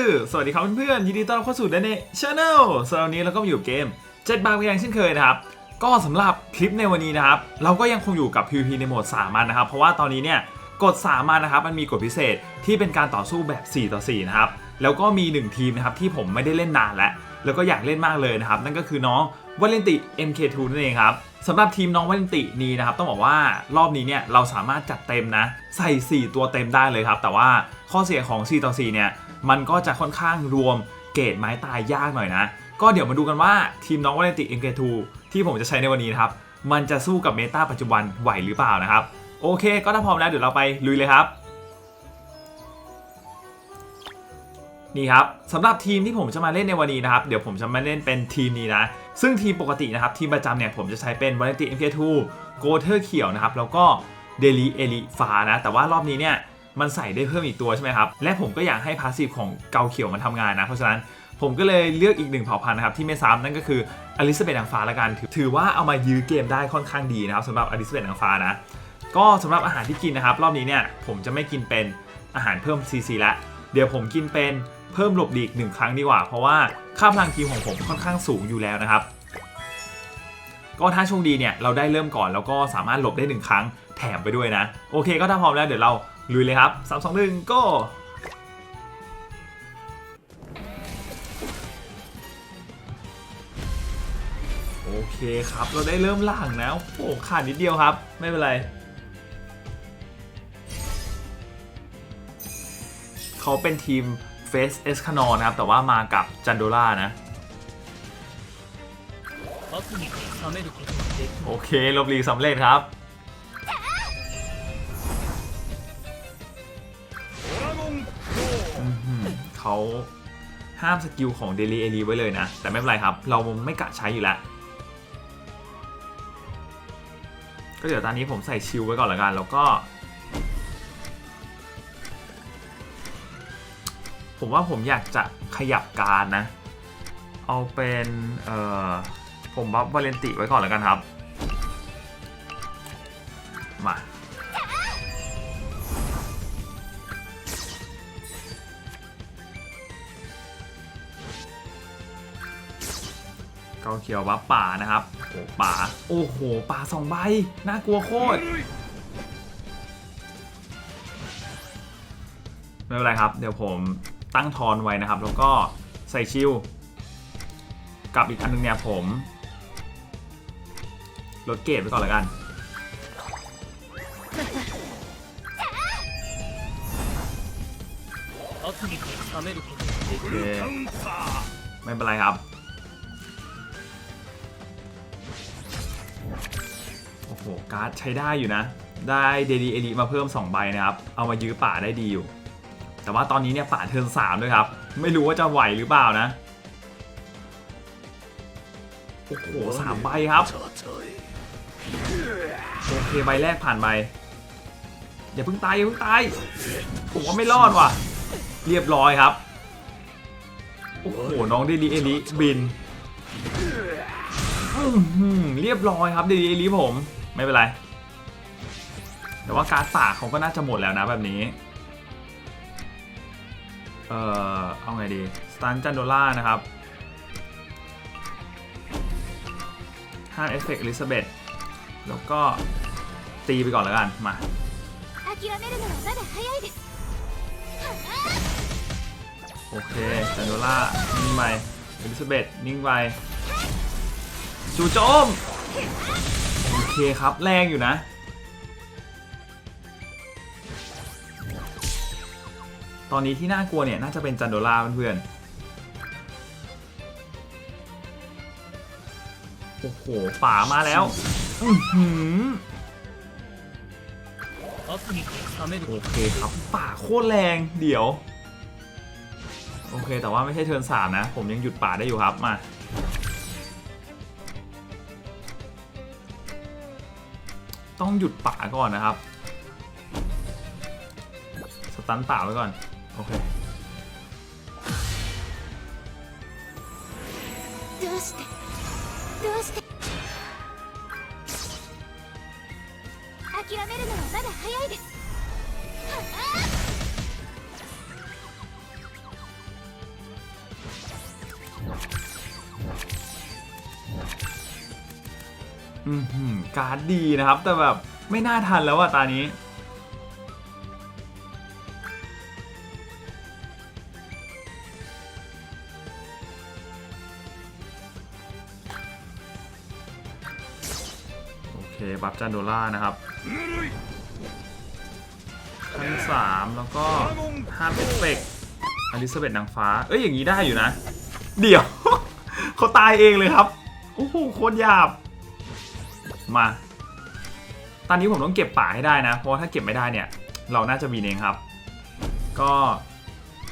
อสื่อสวัสดีครับเพื่อนๆยินดีต้อนรับเข้าสู่ d a เน c ช n แนลสำหรับวันนี้เราก็มาอยู่เกมเจ็ดบางเพียงเช่นเคยนะครับ ก็สำหรับคลิปในวันนี้นะครับ เราก็ยังคงอยู่กับ PVP ในโหมด3มันนะครับ เพราะว่าตอนนี้เนี่ยกด3มันนะครับ มันมีกฎพิเศษที่เป็นการต่อสู้แบบ 4 ต่อ 4 นะครับ แล้วก็มี 1 ทีมนะครับที่ผมไม่ได้เล่นนานแล้ว แล้วก็อยากเล่นมากเลยนะครับ นั่นก็คือน้องวาเลนติ MK2 นั่นเองครับ สำหรับทีมน้องวาเลนตินี้นะครับต้องบอกว่ารอบนี้เนี่ยเราสามารถจัดเต็มนะ ใส่ 4 ตัวเต็มได้เลยครับ แต่ว่าข้อเสียของ 4 ต่อ 4 เนี่ย มันก็จะค่อนข้างรวมเกรดไม้ตายยากหน่อยนะ ก็เดี๋ยวมาดูกันว่าทีมน้องวาเลนติ MK2 ที่ผมจะใช้ในวันนี้นะครับมันจะสู้กับเมตาปัจจุบันไหวหรือเปล่านะครับ โอเค ก็ถ้าพร้อมแล้วเดี๋ยวเราไปลุยเลยครับนี่ครับสำหรับทีมที่ผมจะมาเล่นในวันนี้นะครับ เดี๋ยวผมจะมาเล่นเป็นทีมนี้นะ ซึ่งทีมปกตินะครับทีมประจำเนี่ยผมจะใช้เป็น v a l e n t i MK2 โกเทอร์เขียวนะครับแล้วก็เดลีเอลิฟ้านะแต่ว่ารอบนี้เนี่ยมันใส่ได้เพิ่มอีกตัวใช่ไหมครับและผมก็อยากให้พาสซีฟของเกาเขียวมันทำงานนะเพราะฉะนั้นผมก็เลยเลือกอีกหนึ่งเผ่าพันธุ์นะครับที่ไม่ซ้ำนั่นก็คืออลิซาเบธนางฟ้าละกัน ถือว่าเอามายื้อเกมได้ค่อนข้างดีนะครับสำหรับอลิซาเบธนางฟ้านะก็สำหรับอาหารที่กินนะครับ รอบนี้เนี่ยผมจะไม่กินเป็นอาหารเพิ่ม CC ละเดี๋ยวผมกินเป็น เพิ่มหลบหลีกหนึ่งครั้งดีกว่า เพราะว่าค่าพลังทีมของผมค่อนข้างสูงอยู่แล้วนะครับ ก็ถ้าโชคดีเนี่ยเราได้เริ่มก่อนแล้วก็สามารถหลบได้หนึ่งครั้งแถมไปด้วยนะ โอเคก็ถ้าพร้อมแล้วเดี๋ยวเราลุยเลยครับ3 2 1ก็โอเคครับ เราได้เริ่มล่างนะโอ้ขาดนิดเดียวครับ ไม่เป็นไรเขาเป็นทีม เฟสเอสคานอนะครับ แต่ว่ามากับจันโดล่านะ โอเคลบลีสำเร็จครับ เขาห้ามสกิลของเดลีเอลีไว้เลยนะ แต่ไม่เป็นไรครับ เราไม่กะใช้อยู่แล้ว ก็เดี๋ยวตอนนี้ผมใส่ชิลไว้ก่อนละกัน แล้วก็ ผมว่าผมอยากจะขยับการนะ เอาเป็นเอ่อผมบัฟวาเลนติไว้ก่อนแล้วกันครับ มาเกาเขียวบัฟป่านะครับโอ้ป่า โอ้โห ป่าสองใบ น่ากลัวโคตร ไม่เป็นไรครับ เดี๋ยวผม ตั้งทอนไว้นะครับ แล้วก็ใส่ชิลกับอีกอันนึงเนี่ยผมลดเกรดไปก่อนละกัน โอเค ไม่เป็นไรครับ โอ้โห การ์ดใช้ได้อยู่นะ ได้เดดีเอดีมาเพิ่ม 2 ใบนะครับ เอามายื้อป่าได้ดีอยู่ แต่ว่าตอนนี้เนี่ยป่าเทิร์นสามด้วยครับ ไม่รู้ว่าจะไหวหรือเปล่านะ โอ้โหสามใบครับ โอเคใบแรกผ่านไป อย่าเพิ่งตายอย่าเพิ่งตายผมว่าไม่รอดว่ะ เรียบร้อยครับ โอ้โหน้องเดลีเอลิบินเรียบร้อยครับเดลีเอลิผม ไม่เป็นไร แต่ว่าการดป่าเขาก็น่าจะหมดแล้วนะแบบนี้ เอ่อ เอาไงดีสตันจันโดล่านะครับห้าเอฟเฟกต์อลิซาเบธแล้วก็ตีไปก่อนแล้วกัน มาโอเคจันโดล่านิ่งไปอลิซาเบธนิ่งไปจูโจม โอเคครับ แรงอยู่นะ ตอนนี้ที่น่ากลัวเนี่ยน่าจะเป็นจันโดลาเพื่อนโอ้โหป่ามาแล้วอืมโอเคครับป่าโคตรแรงเดี๋ยว โอเคแต่ว่าไม่ใช่เทิร์นสามนะ ผมยังหยุดป่าได้อยู่ครับมาต้องหยุดป่าก่อนนะครับ สตันป่าไว้ก่อน อเคการดีนะครับ แต่แบบไม่น่าทันแล้วอะตานี้ บัฟจันโดล่านะครับขั้นสามแล้วก็ห้ามเอฟเฟกต์อลิซาเบธนางฟ้า เอ้ยอย่างนี้ได้อยู่นะ เดี๋ยว เขาตายเองเลยครับ โอ้โหโคตรหยาบ มา ตอนนี้ผมต้องเก็บป่าให้ได้นะ เพราะถ้าเก็บไม่ได้เนี่ย เราน่าจะมีเองครับ ก็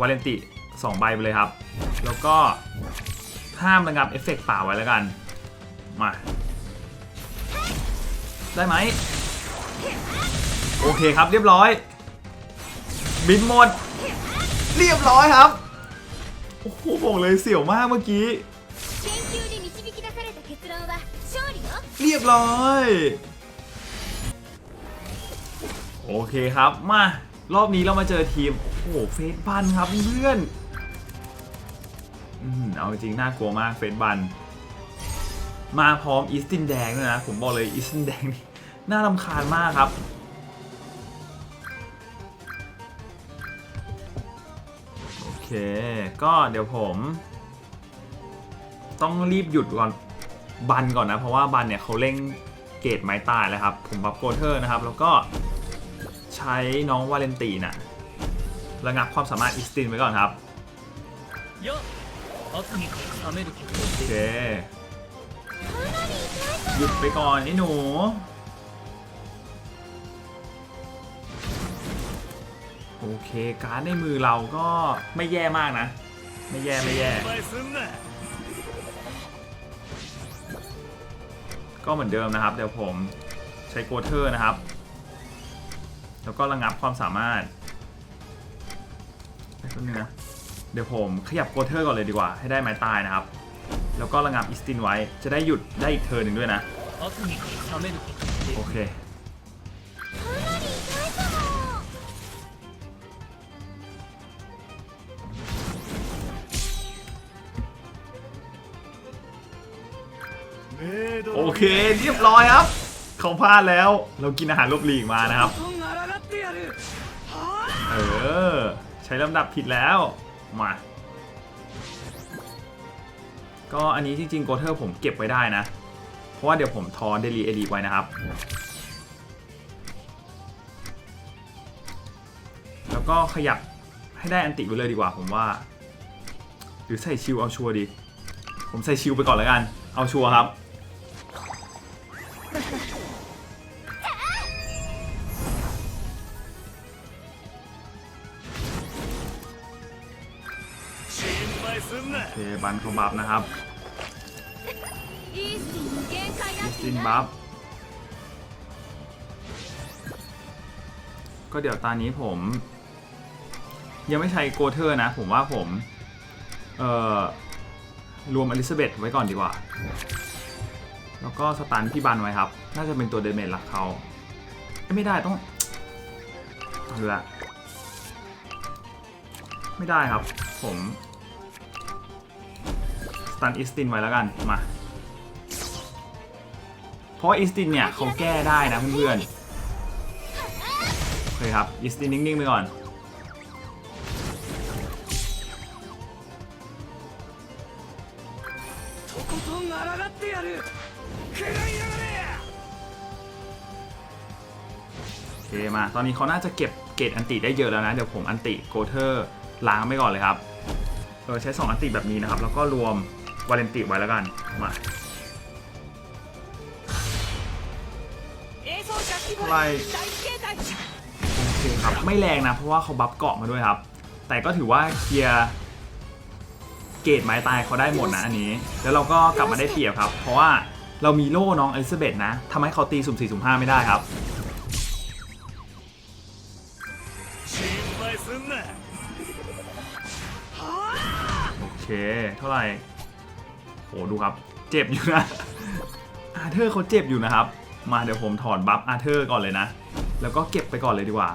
วาเลนติ2ใบไปเลยครับ แล้วก็ห้ามระงับเอฟเฟกต์ป่าไว้แล้วกัน มา ได้ไหมโอเคครับเรียบร้อย บินหมด เรียบร้อยครับ โอ้โหบอกเลยเสี่ยวมากเมื่อกี้เรียบร้อย โอเคครับมารอบนี้เรามาเจอทีม โอ้โหเฟสบันครับเพื่อนอเอาจริงน่ากลัวมากเฟสบัน มาพร้อมอีสตินแดงด้วยนะ ผมบอกเลยอีสตินแดงนี่น่ารำคาญมากครับ โอเค ก็เดี๋ยวผม ต้องรีบหยุดก่อนบันก่อนนะ เพราะว่าบันเนี่ยเขาเร่งเกตไม้ตายแล้วครับ ผมบับโกเทอร์นะครับ แล้วก็ใช้น้องวาเลนตีน่ะระงับความสามารถอีสตินไว้ก่อนครับโอเค หยุดไปก่อนไอ้หนูโอเคการ์ดในมือเราก็ไม่แย่มากนะ ไม่แย่ไม่แย่ ก็เหมือนเดิมนะครับ เดี๋ยวผมใช้โกเทอร์นะครับ แล้วก็ระงับความสามารถแป๊บนึงนเดี๋ยวผมขยับโกเทอร์ก่อนเลยดีกว่า ให้ได้ไม้ตายนะครับ แล้วก็ระงับอิสตินไว้ จะได้หยุดได้อีกเทอร์หนึ่งด้วยนะ โอเค โอเคเรียบร้อยครับ เขาพลาดแล้ว เรากินอาหารลบหลีกมานะครับ เออ ใช้ลำดับผิดแล้ว มา ก็อันนี้จริงๆโกเทอร์ผมเก็บไว้ได้นะ เพราะว่าเดี๋ยวผมทอนเดลีเอลีไว้นะครับ แล้วก็ขยับให้ได้อันติไปเลยดีกว่าผมว่า หรือใส่ชิวเอาชัวดี ผมใส่ชิวไปก่อนแล้วกัน เอาชัวครับโอเคบันเขาบับนะครับ นบัฟก็เดี๋ยวตอนนี้ผม ยังไม่ใช้โกเทอร์นะ ผมว่าผม เอ่อ รวมอลิซาเบธไว้ก่อนดีกว่า แล้วก็สตันพี่บันไว้ครับ น่าจะเป็นตัวเดเมจหลักเขาไม่ได้ต้องเอาละไม่ได้ครับ ผมสตันอิสตินไว้แล้วกัน มา เพราะอินสตินเนี่ยเขาแก้ได้นะเพื่อนๆโอเคครับอินสตินนิ่งๆไปก่อนเคมาตอนนี้เขาน่าจะเก็บเกตอันติได้เยอะแล้วนะ เดี๋ยวผมอันติโกเทอร์ล้างไปก่อนเลยครับเออใช้ 2 อันติแบบนี้นะครับ แล้วก็รวมวาเลนติไว้แล้วกันมา ไล่โอเคครับ ไม่แรงนะ เพราะว่าเขาบัฟเกาะมาด้วยครับ แต่ก็ถือว่าเคลียร์เกตไม้ตายเขาได้หมดนะอันนี้ แล้วเราก็กลับมาได้เปรียบครับ เพราะว่าเรามีโล่น้องเอลิซาเบธนะทำให้เขาตีสุ่ม4สุ่ม5ไม่ได้ครับโอเค เท่าไหร่โหดูครับ เจ็บอยู่นะอาเธอร์เขาเจ็บอยู่นะครับ มาเดี๋ยวผมถอนบัฟอาเธอร์ก่อนเลยนะ แล้วก็เก็บไปก่อนเลยดีกว่า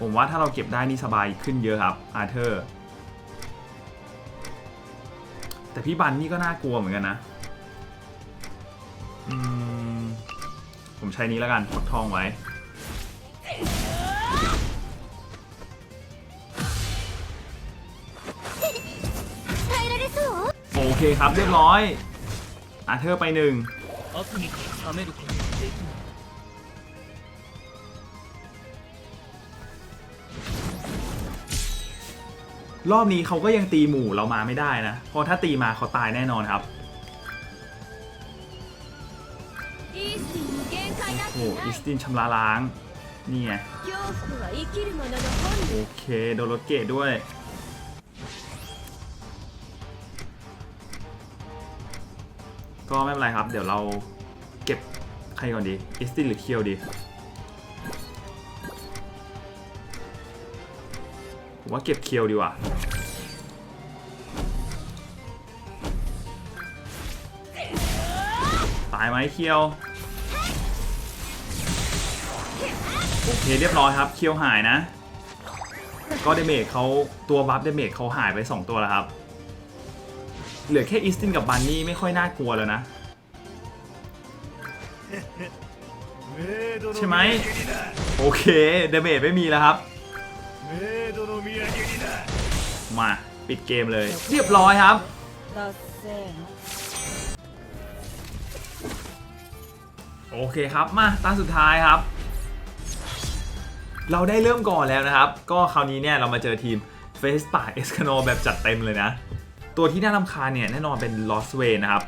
ผมว่าถ้าเราเก็บได้นี่สบายขึ้นเยอะครับอาเธอร์ แต่พี่บันนี่ก็น่ากลัวเหมือนกันนะผมใช้นี้แล้วกันฟักทองไว้ โอเคครับเรียบร้อยอาเธอร์ไปหนึ่ง 悪にから冷めることはできない รอบนี้เขาก็ยังตีหมู่เรามาไม่ได้นะ เพราะถ้าตีมาเขาตายแน่นอนครับ イースティンに限界な โอ้ って โห な อิ い สตินชำระล้าง นี่ไง 恐怖とは生きる者の本 โอ 能 เค โดนรถเกตด้วย ก็ไม่เป็นไรครับ เดี๋ยวเราเก็บใครก่อนดีอิสตินหรือเคียวดีผมว่าเก็บเคียวดีกว่าตายไหมเคียวโอเคเรียบร้อยครับเคียวหายนะ ก็เดเมจเขาตัวบัฟเดเมจเขาหายไป 2 ตัวแล้วครับ เหลือแค่อิสตินกับบันนี่ไม่ค่อยน่ากลัวแล้วนะ ใช่ไหมโอเคเดเมจไม่มีแล้วครับ มาปิดเกมเลย เรียบร้อยครับ โอเคครับมาตาสุดท้ายครับ เราได้เริ่มก่อนแล้วนะครับ ก็คราวนี้เนี่ยเรามาเจอทีมเฟสป่าเอสคโนแบบจัดเต็มเลยนะ ตัวที่น่ารำคาญเนี่ยแน่นอนเป็น Lost Way นะครับ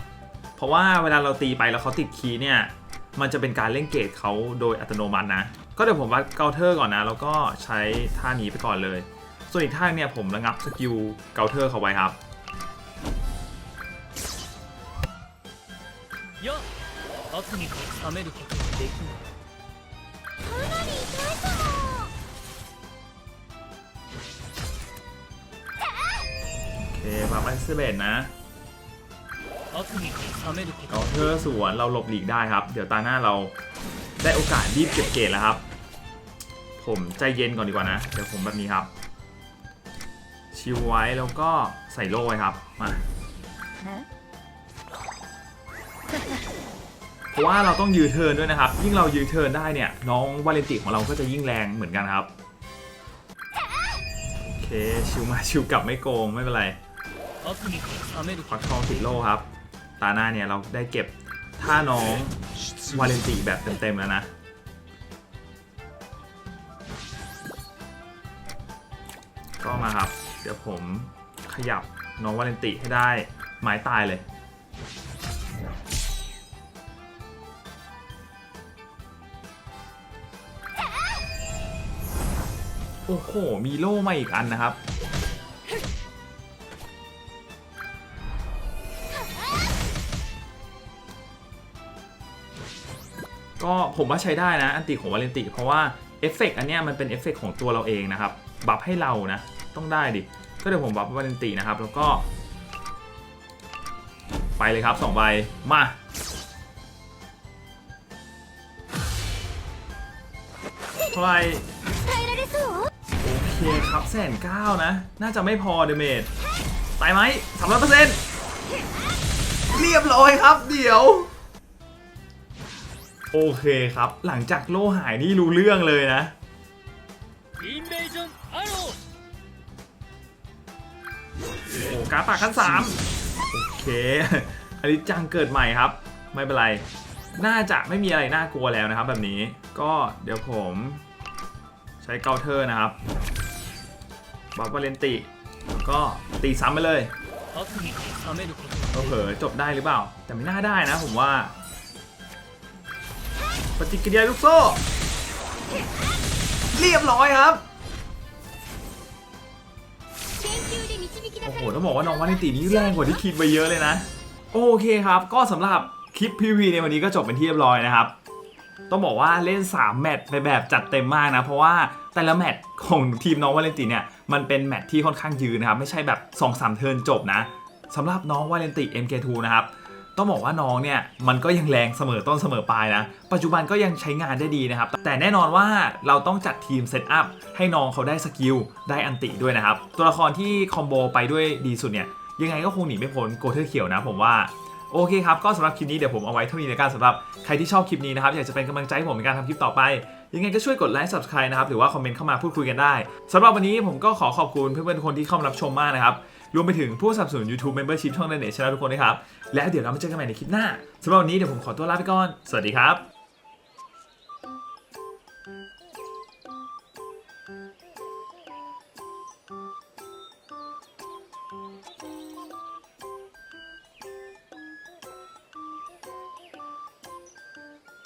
เพราะว่าเวลาเราตีไปแล้วเขาติดคีย์เนี่ย มันจะเป็นการเล่นเกตเขาโดยอัตโนมัตินะ ก็เดี๋ยวผมวัดเกาเทอร์ก่อนนะ แล้วก็ใช้ท่านี้ไปก่อนเลย ส่วนอีกท่าเนี่ยผมระงับสกิลเกาเทอร์เขาไว้ครับ いや悪にから冷めることはできないかなり痛い เควางไว้สิบเอ็ดนะเราเธอสวนเราหลบหลีกได้ครับ เดี๋ยวตาหน้าเราได้โอกาสรีบเก็บเกตแล้วครับ ผมใจเย็นก่อนดีกว่านะ เดี๋ยวผมแบบนี้ครับ ชิวไว้แล้วก็ใส่โล่ไว้ครับ มา เพราะว่าเราต้องยืดเทินด้วยนะครับ ยิ่งเรายืดเทินได้เนี่ย น้องวาเลนติของเราก็จะยิ่งแรงเหมือนกันครับ โอเค ชิวมาชิวกลับไม่โกงไม่เป็นไร ควักทองสีโลครับ ตาหน้าเนี่ยเราได้เก็บท่าน้องวาเลนตีแบบเต็มๆแล้วนะ ก็มาครับ เดี๋ยวผมขยับน้องวาเลนตีให้ได้ไม้ตายเลยโอ้โห มีโล่มาอีกอันนะครับ ก็ผมว่าใช้ได้นะอันติของวาเลนติ เพราะว่าเอฟเฟกอันนี้มันเป็นเอฟเฟกของตัวเราเองนะครับ บัฟให้เรานะ ต้องได้ดิ ก็เดี๋ยวผมบัฟวาเลนตินะครับ แล้วก็ ไปเลยครับ2ใบมาเท่าไรโอเคครับแสนเก้านะ น่าจะไม่พอเดเมจตายไหมสามร้อยเปอร์เซ็นต์เรียบร้อยครับเดี๋ยว โอเคครับ หลังจากโล่หายนี่รู้เรื่องเลยนะ โอ้การปากขั้นสามโอเคอลิจังเกิดใหม่ครับ ไม่เป็นไร น่าจะไม่มีอะไรน่ากลัวแล้วนะครับ แบบนี้ ก็เดี๋ยวผมใช้เกาเทอร์นะครับบัฟวาเลนติก็ตีซ้ำไปเลยโอเคจบได้หรือเปล่า แต่ไม่น่าได้นะผมว่า ฏิกิริยาลูกโซ่ เรียบร้อยครับโอ้โหต้องบอกว่าน้องวานิตินี้แรงกว่าที่คิดไปเยอะเลยนะ โอเคครับ ก็สำหรับคลิปพีวีในวันนี้ก็จบเป็นที่เรียบร้อยนะครับ ต้องบอกว่าเล่น 3 แมตช์ไปแบบจัดเต็มมากนะ เพราะว่าแต่ละแมตช์ของทีมน้องวาเลนติเนี่ยมันเป็นแมตช์ที่ค่อนข้างยืนนะครับ ไม่ใช่แบบ 2-3 เทิร์นจบนะสำหรับน้องวาเลนติ MK2 นะครับ ต้องบอกว่าน้องเนี่ยมันก็ยังแรงเสมอต้นเสมอปลายนะ ปัจจุบันก็ยังใช้งานได้ดีนะครับ แต่แน่นอนว่าเราต้องจัดทีมเซตอัพให้น้องเขาได้สกิลได้อันติด้วยนะครับ ตัวละครที่คอมโบไปด้วยดีสุดเนี่ยยังไงก็คงหนีไม่พ้นโกเทอร์เขียวนะผมว่าโอเคครับ ก็สำหรับคลิปนี้เดี๋ยวผมเอาไว้เท่านี้ในการสำหรับใครที่ชอบคลิปนี้นะครับ อยากจะเป็นกำลังใจให้ผมในการทำคลิปต่อไป ยังไงก็ช่วยกดไลค์ subscribe นะครับ หรือว่าคอมเมนต์เข้ามาพูดคุยกันได้สำหรับวันนี้ผมก็ขอขอบคุณเพื่อนๆทุกคนที่เข้ามารับชมมากนะครับ รวมไปถึงผู้สนับสนุน YouTube Membership ช่อง Net Channel ทุกคนนะครับ แล้วเดี๋ยวเรามาเจอกันใหม่ในคลิปหน้าสำหรับวันนี้เดี๋ยวผมขอตัวลาไปก่อน สวัสดีครับ「